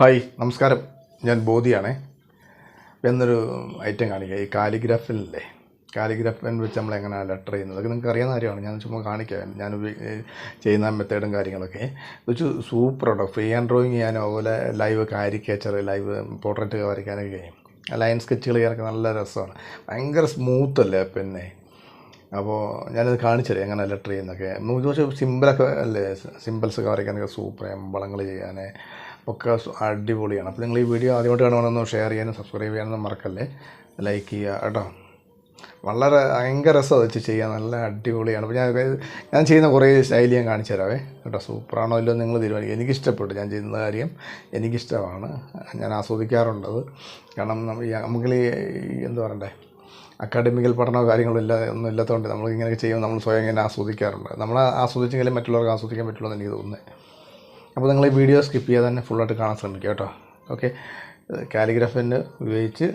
Hi നമസ്കാരം. ഞാൻ ബോധിയാണേ. എന്നൊരു ഐറ്റം കാണിക്കുക ഈ കാലിഗ്രാഫിലല്ലേ? കാലിഗ്രാഫിൽ വെച്ച് നമ്മൾ എങ്ങനെയാണ് ലെറ്റർ ചെയ്യുന്നത്? അതൊക്കെ നിങ്ങൾക്ക് അറിയാവുന്ന കാര്യമാണ്. ഞാൻ ചുമ്മാ കാണിക്കാം. ഞാൻ ചെയ്യുന്ന മെത്തേഡും കാര്യങ്ങളൊക്കെ. സൂപ്പർ ഉണ്ടോ? ഫ്രീ ആൻഡ് ഡ്രോയിങ് ചെയ്യാനോ? അതുപോലെ ലൈവ് കാരിക്കേച്ചർ ലൈവ് പോർട്രേറ്റ് വരയ്ക്കാനൊക്കെ. കഴിയും ലൈൻ സ്കെച്ചുകൾ ചെയ്യാനൊക്കെ നല്ല രസമാണ്. ഭയങ്കര സ്മൂത്ത് അല്ലേ പിന്നെ അപ്പോൾ ഞാനത് കാണിച്ചുതരാം എങ്ങനെ ലെറ്റർ ചെയ്യുന്നൊക്കെ നമുക്ക് പക്ഷേ സിമ്പിളൊക്കെ അല്ലേ? സിമ്പിൾസൊക്കെ വരയ്ക്കാനൊക്കെ സൂപ്പർ എമ്പളങ്ങൾ ചെയ്യാൻ ഒക്കെ അടിപൊളിയാണ്. അപ്പോൾ നിങ്ങൾ ഈ വീഡിയോ ആദ്യമായിട്ട് കാണുവാണെന്ന് ഷെയർ ചെയ്യാനും സബ്സ്ക്രൈബ് ചെയ്യാനൊന്നും മറക്കല്ലേ? ലൈക്ക് ചെയ്യുക കേട്ടോ. വളരെ ഭയങ്കര രസമാണ് വെച്ച് ചെയ്യാൻ. നല്ല അടിപൊളിയാണ്. അപ്പോൾ ഞാൻ ഞാൻ ചെയ്യുന്ന കുറേ സ്റ്റൈൽ ഞാൻ കാണിച്ചു തരാവേ. കേട്ടോ സൂപ്പറാണോ ഇല്ലോ നിങ്ങൾ തീരുമാനിക്കും എനിക്കിഷ്ടപ്പെട്ടു ഞാൻ ചെയ്യുന്ന കാര്യം. എനിക്കിഷ്ടമാണ്. ഞാൻ ആസ്വദിക്കാറുണ്ടത്. കാരണം നമുക്ക് എന്താ പറയണ്ടേ? അക്കാഡമിക്കൽ പഠനമോ കാര്യങ്ങളോ ഇല്ല ഒന്നും ഇല്ലാത്തതുകൊണ്ട് നമ്മൾ ഇങ്ങനെയൊക്കെ ചെയ്യുമ്പോൾ നമ്മൾ സ്വയം ഇങ്ങനെ ആസ്വദിക്കാറുണ്ട്. നമ്മൾ ആസ്വദിച്ചെങ്കിലും മറ്റുള്ളവർക്ക് ആസ്വദിക്കാൻ പറ്റുള്ളൂ എന്ന് എനിക്ക് തോന്നുന്നത് അപ്പോൾ നിങ്ങൾ ഈ വീഡിയോ സ്കിപ്പ് ചെയ്യാതെ തന്നെ ഫുള്ളായിട്ട് കാണാൻ ശ്രമിക്കുക കേട്ടോ. ഓക്കെ കാലിഗ്രാഫിന് ഉപയോഗിച്ച്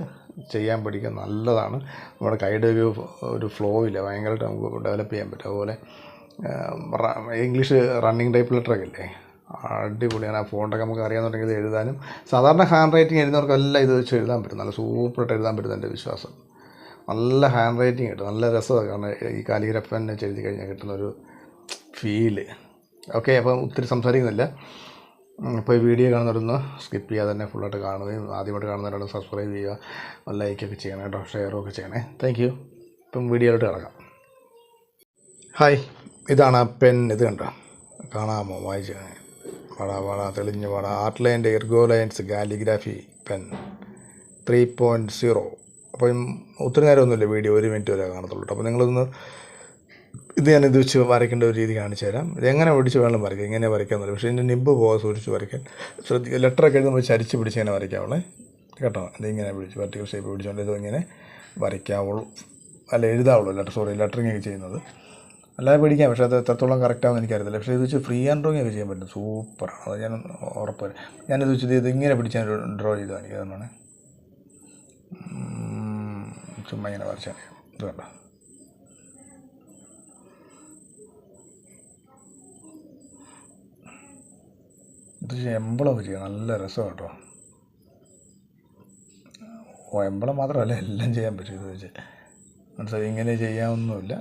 ചെയ്യാൻ പഠിക്കുക നല്ലതാണ്. നമ്മുടെ കൈയുടെ ഒരു ഒരു ഫ്ലോ ഇല്ല. ഭയങ്കരമായിട്ട് നമുക്ക് ഡെവലപ്പ് ചെയ്യാൻ പറ്റും. അതുപോലെ ഇംഗ്ലീഷ് റണ്ണിങ് ടൈപ്പ് ലെറ്ററൊക്കെ ഇല്ലേ? അടിപൊളിയാണ്. ആ ഫോണ്ടൊക്കെ നമുക്ക് അറിയാമെന്നുണ്ടെങ്കിൽ എഴുതാനും സാധാരണ ഹാൻഡ് റൈറ്റിംഗ് എഴുതുന്നവർക്കെല്ലാം ഇത് വെച്ച് എഴുതാൻ പറ്റും. നല്ല സൂപ്പറായിട്ട് എഴുതാൻ പറ്റും എന്റെ വിശ്വാസം. നല്ല ഹാൻഡ് റൈറ്റിംഗ് കിട്ടും. നല്ല രസമാണ്. കാരണം ഈ കാലിഗ്രാഫ് തന്നെ എഴുതി കഴിഞ്ഞാൽ കിട്ടുന്ന ഒരു ഫീൽ ഓക്കെ അപ്പം ഒത്തിരി സംസാരിക്കുന്നില്ല. അപ്പോൾ ഈ വീഡിയോ കാണുന്നവരൊന്ന് സ്കിപ്പ് ചെയ്യാതെ തന്നെ ഫുള്ളായിട്ട് കാണുകയും ആദ്യമായിട്ട് കാണുന്നവരോട് സബ്സ്ക്രൈബ് ചെയ്യുക. ലൈക്കൊക്കെ ചെയ്യണം കേട്ടോ ഷെയറും ഒക്കെ ചെയ്യണേ. താങ്ക് യു ഇപ്പം വീഡിയോയിലോട്ട് കിടക്കാം. ഹായ് ഇതാണ് പെൻ ഇത് കണ്ടോ? കാണാമോ? വായിച്ച് വട വട തെളിഞ്ഞ് വട. Art ലൈന്റെ ergo lines calligraphy pen three point zero അപ്പം ഒത്തിരി നേരമൊന്നുമില്ല വീഡിയോ. ഒരു മിനിറ്റ് വരെ കാണത്തുള്ളൂ അപ്പോൾ നിങ്ങളൊന്ന് ഇത് ഞാൻ ഇത് വെച്ച് വരയ്ക്കേണ്ട ഒരു രീതി കാണിച്ചു തരാം. ഇത് എങ്ങനെ പിടിച്ച് വേണം വരയ്ക്കാം. ഇങ്ങനെ വരയ്ക്കാൻ വരയ്ക്കാമെന്നില്ല പക്ഷേ ഇതിന്റെ നിബ് പോകാൻ സൂക്ഷിച്ച് വരയ്ക്കാൻ. ശ്രദ്ധിക്കുക ലെറ്ററൊക്കെ എഴുതുമ്പോൾ ചരിച്ച് പിടിച്ച് ഇങ്ങനെ വരയ്ക്കാവുള്ളേ കേട്ടോ? ഇതിങ്ങനെ പിടിച്ച് വെർട്ടിക്കൽ ഷേപ്പ് പിടിച്ചുകൊണ്ട് ഇത് ഇങ്ങനെ വരയ്ക്കാവുള്ളൂ. അല്ല എഴുതാവുള്ളൂ ലെറ്റർ സോറി ലെറ്ററിങ് ഒക്കെ ചെയ്യുന്നത്. അല്ലാതെ പിടിക്കാം. പക്ഷേ അത് എത്രത്തോളം കറക്റ്റാണെന്ന് എനിക്കറിയത്തില്ല. പക്ഷേ ഇത് വെച്ച് ഫ്രീ ഹാൻഡ് ഡ്രോയിങ് ഒക്കെ ചെയ്യാൻ പറ്റും. സൂപ്പറാണ് അത് ഞാൻ ഉറപ്പ് ഞാനിത് വെച്ച് ഇത് ഇങ്ങനെ പിടിച്ച് ഞാൻ ഡ്രോ ചെയ്ത് എനിക്ക് അതാണ് ചുമ്മാ ഇങ്ങനെ വരച്ചാൽ ഇത് കണ്ടോ? ഇത് എമ്പളം ചെയ്യുക നല്ല രസമാണ് കേട്ടോ ഓ എമ്പളം മാത്രമല്ല എല്ലാം ചെയ്യാൻ പറ്റും ഇത് വെച്ച്. മനസ്സിലായി? ഇങ്ങനെ ചെയ്യാമൊന്നുമില്ല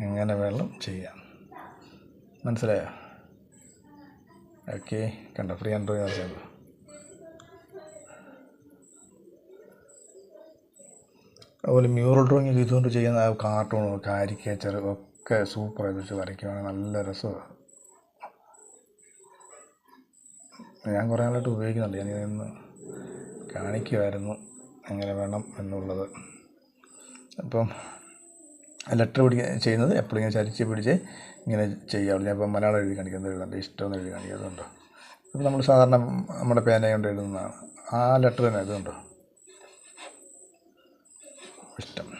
എങ്ങനെ വേണം ചെയ്യാം മനസ്സിലായോ? ഓക്കെ കണ്ട? ഫ്രീ ആൻഡ് ഡ്രോയിങ് ചെയ്യുമ്പോൾ അതുപോലെ മ്യൂറൽ ഡ്രോയിങ് ഇതുകൊണ്ട് ചെയ്യുന്ന കാർട്ടൂൺ കാരിക്കേച്ചർ ഒക്കെ സൂപ്പറായിട്ട് വെച്ച് വരയ്ക്കുവാണെങ്കിൽ നല്ല രസമാണ് ഞാൻ കുറേ നാളായിട്ട് ഉപയോഗിക്കുന്നുണ്ട്. ഞാൻ ഇന്ന് കാണിക്കുമായിരുന്നു എങ്ങനെ വേണം എന്നുള്ളത്. അപ്പം ലെറ്റർ പിടിക്കുക ചെയ്യുന്നത് എപ്പോഴും ഇങ്ങനെ ചരിച്ച് പിടിച്ച് ഇങ്ങനെ ചെയ്യാവുള്ളൂ ഞാൻ ഇപ്പം മലയാളം എഴുതി കാണിക്കുന്നത് ഇഷ്ടം ഇഷ്ടമെന്ന് എഴുതി കാണിക്കുന്നുണ്ടോ ഇപ്പം നമ്മൾ സാധാരണ നമ്മുടെ പേന കൊണ്ട് എഴുതുന്നതാണ് ആ ലെറ്റർ തന്നെ എഴുതുന്നുണ്ടോ? ഇഷ്ടം.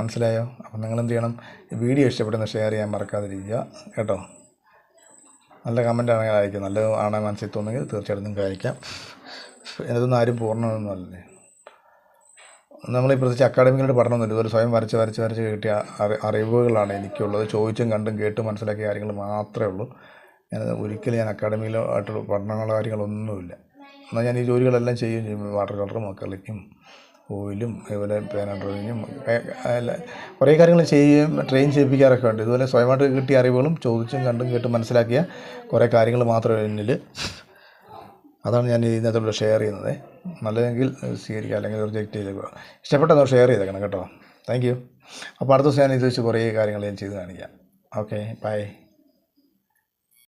മനസ്സിലായോ? അപ്പം നിങ്ങൾ എന്ത് ചെയ്യണം? വീഡിയോ ഇഷ്ടപ്പെടുന്ന ഷെയർ ചെയ്യാൻ മറക്കാതിരിക്കുക. കേട്ടോ? നല്ല കമന്റ് ആണെങ്കിൽ അയക്കാം നല്ലത് ആണ് മനസ്സിൽ തോന്നുമെങ്കിൽ തീർച്ചയായിട്ടും നിങ്ങൾക്ക് അയക്കാം ഇതൊന്നും ആരും പൂർണമൊന്നുമല്ലേ നമ്മളീ പ്രത്യേകിച്ച് അക്കാഡമികളുടെ പഠനമൊന്നുമില്ല. ഇതുപോലെ സ്വയം വരച്ച് വരച്ച് വരച്ച് കിട്ടിയ അറി അറിവുകളാണ് എനിക്കുള്ളത്. ചോദിച്ചും കണ്ടും കേട്ടും മനസ്സിലാക്കിയ കാര്യങ്ങൾ മാത്രമേ ഉള്ളൂ. ഒരിക്കലും ഞാൻ അക്കാഡമിയിലോ ആയിട്ടുള്ള പഠനങ്ങളോ കാര്യങ്ങളൊന്നുമില്ല എന്നാൽ ഞാൻ ഈ ജോലികളെല്ലാം ചെയ്യും. ചെയ്യും വാട്ടർ കളറും അക്രലിക്കും ഓയിലും അതുപോലെ പേന ഡ്രോയിങ്ങും കുറേ കാര്യങ്ങൾ ചെയ്യുകയും ട്രെയിൻ ചെയ്യിപ്പിക്കാറൊക്കെ ഉണ്ട്. ഇതുപോലെ സ്വയമായിട്ട് കിട്ടിയ അറിവുകളും ചോദിച്ചും കണ്ടും കേട്ടും മനസ്സിലാക്കിയ കുറേ കാര്യങ്ങൾ മാത്രമേ എന്നിൽ അതാണ് ഞാൻ ഇതിനകത്തോട് ഷെയർ ചെയ്യുന്നത്. നല്ലതെങ്കിൽ സ്വീകരിക്കുക അല്ലെങ്കിൽ റിജക്റ്റ് ചെയ്തേക്കുക ഇഷ്ടപ്പെട്ടെന്നോ ഷെയർ ചെയ്തേക്കണം കേട്ടോ. താങ്ക് യു അപ്പോൾ അടുത്ത ദിവസം ഞാൻ ഇത് വെച്ച് കുറേ കാര്യങ്ങൾ ഞാൻ ചെയ്ത് കാണിക്കാം. Okay bye